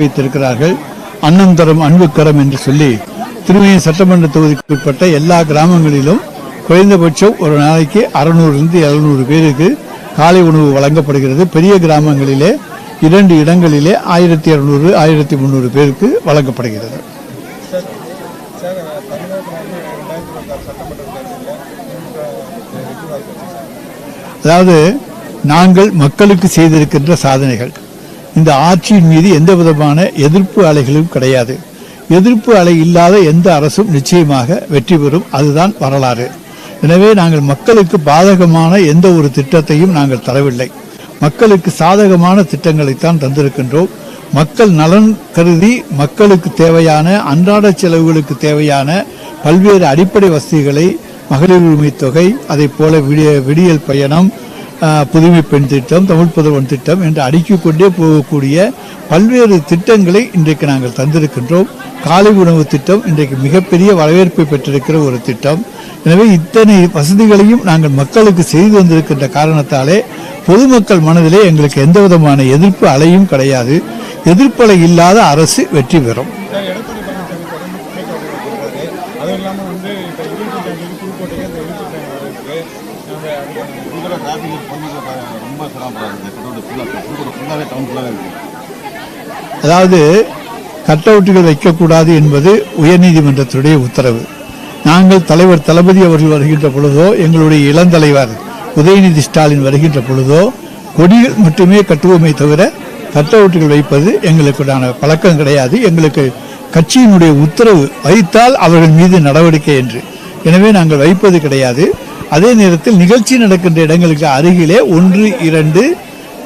வைத்திருக்கிறார்கள். அன்னம் தரம் அன்பு கரம் என்று சொல்லி திருமணி சட்டமன்ற தொகுதிக்கு உட்பட்ட எல்லா கிராமங்களிலும் குறைந்தபட்சம் ஒரு நாளைக்கு அறுநூறுலேருந்து எழுநூறு பேருக்கு காலை உணவு வழங்கப்படுகிறது. பெரிய கிராமங்களிலே இரண்டு இடங்களிலே ஆயிரத்தி இருநூறு ஆயிரத்தி முந்நூறு பேருக்கு வழங்கப்படுகிறது. அதாவது நாங்கள் மக்களுக்கு செய்திருக்கின்ற சாதனைகள். இந்த ஆட்சியின் மீது எந்த விதமான எதிர்ப்பு அலைகளும் கிடையாது. எதிர்ப்பு அலை இல்லாத எந்த அரசும் நிச்சயமாக வெற்றி பெறும். அதுதான் வரலாறு. எனவே நாங்கள் மக்களுக்கு பாதகமான எந்த ஒரு திட்டத்தையும் நாங்கள் தரவில்லை. மக்களுக்கு சாதகமான திட்டங்களைத்தான் தந்திருக்கின்றோம். மக்கள் நலன் கருதி மக்களுக்கு தேவையான அன்றாட செலவுகளுக்கு தேவையான பல்வேறு அடிப்படை வசதிகளை மகளிர் உரிமை தொகை அதை போல விடிய விடியல் பயணம் புதுமை பெண் திட்டம் தமிழ் புதல்வன் திட்டம் என்று அடுக்கிக் கொண்டே போகக்கூடிய பல்வேறு திட்டங்களை இன்றைக்கு நாங்கள் தந்திருக்கின்றோம். காலை உணவு திட்டம் இன்றைக்கு மிகப்பெரிய வரவேற்பை பெற்றிருக்கிற ஒரு திட்டம். எனவே இத்தனை வசதிகளையும் நாங்கள் மக்களுக்கு செய்து வந்திருக்கின்ற காரணத்தாலே பொதுமக்கள் மனதிலே எங்களுக்கு எந்த விதமான எதிர்ப்பு அலையும் கிடையாது. எதிர்ப்பலை இல்லாத அரசு வெற்றி பெறும். அதுவும் இல்லாமல் வந்து இப்போ இருபத்தஞ்சாம் தேதி புதுக்கோட்டைக்கு அந்த எழுச்சி டேங்க் வரதுக்கு அந்த புதுக்கோட்டை டிராஃபிக் பண்ணிக்க ரொம்ப சிரமப்படுறாங்க புதுக்கோட்டை ஃபுல்லாக புதுக்கோட்டை ஃபுல்லாகவே டவுன் ஃபுல்லாகவே இருக்குது அதாவது கட் அவுட்டுகள் வைக்கக்கூடாது என்பது உயர்நீதிமன்றத்துடைய உத்தரவு. நாங்கள் தலைவர் தளபதி அவர்கள் வருகின்ற பொழுதோ எங்களுடைய இளந்தலைவர் உதயநிதி ஸ்டாலின் வருகின்ற பொழுதோ கொடிகள் மட்டுமே கட்டுவோமே தவிர கட் அவுட்டுகள் வைப்பது எங்களுக்குடான பழக்கம் கிடையாது. எங்களுக்கு கட்சியினுடைய உத்தரவு வைத்தால் அவர்கள் மீது நடவடிக்கை என்று. எனவே நாங்கள் வைப்பது கிடையாது. அதே நேரத்தில் நிகழ்ச்சி நடக்கின்ற இடங்களுக்கு அருகிலே ஒன்று இரண்டு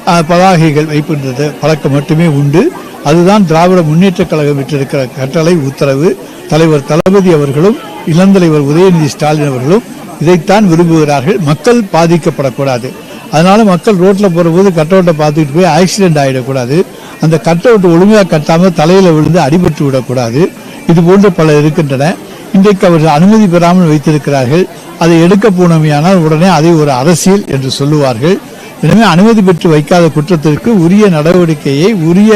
பதாகைகள் வைக்கின்றது பழக்கம் மட்டுமே உண்டு. அதுதான் திராவிட முன்னேற்றக் கழகம் விட்டிருக்கிற கட்டளை உத்தரவு. தலைவர் தளபதி அவர்களும் இளந்தலைவர் உதயநிதி ஸ்டாலின் அவர்களும் இதைத்தான் விரும்புகிறார்கள். மக்கள் பாதிக்கப்படக்கூடாது. அதனால மக்கள் ரோட்ல போறபோது கட்டவுட்டை பார்த்துக்கிட்டு போய் ஆக்சிடென்ட் ஆகிடக்கூடாது அந்த கட்டவுட் ஒழுங்காக கட்டாம தலையில விழுந்து அடிபட்டு விடக்கூடாது. இது போன்ற பல இருக்கின்றன. இன்றைக்கு அவர்கள் அனுமதி பெறாமல் வைத்திருக்கிறார்கள். அதை எடுக்க போனமையானால் உடனே அதை ஒரு அரசியல் என்று சொல்லுவார்கள். எனவே அனுமதி பெற்று வைக்காத குற்றத்திற்கு உரிய நடவடிக்கையை உரிய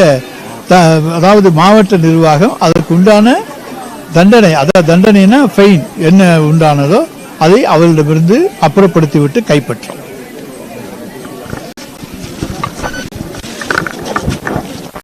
த- அதாவது மாவட்ட நிர்வாகம் அதற்கு உண்டான தண்டனை அதாவது தண்டனைனா ஃபைன் என்ன உண்டானதோ அதை அவர்களிடமிருந்து அப்புறப்படுத்திவிட்டு கைப்பற்றும்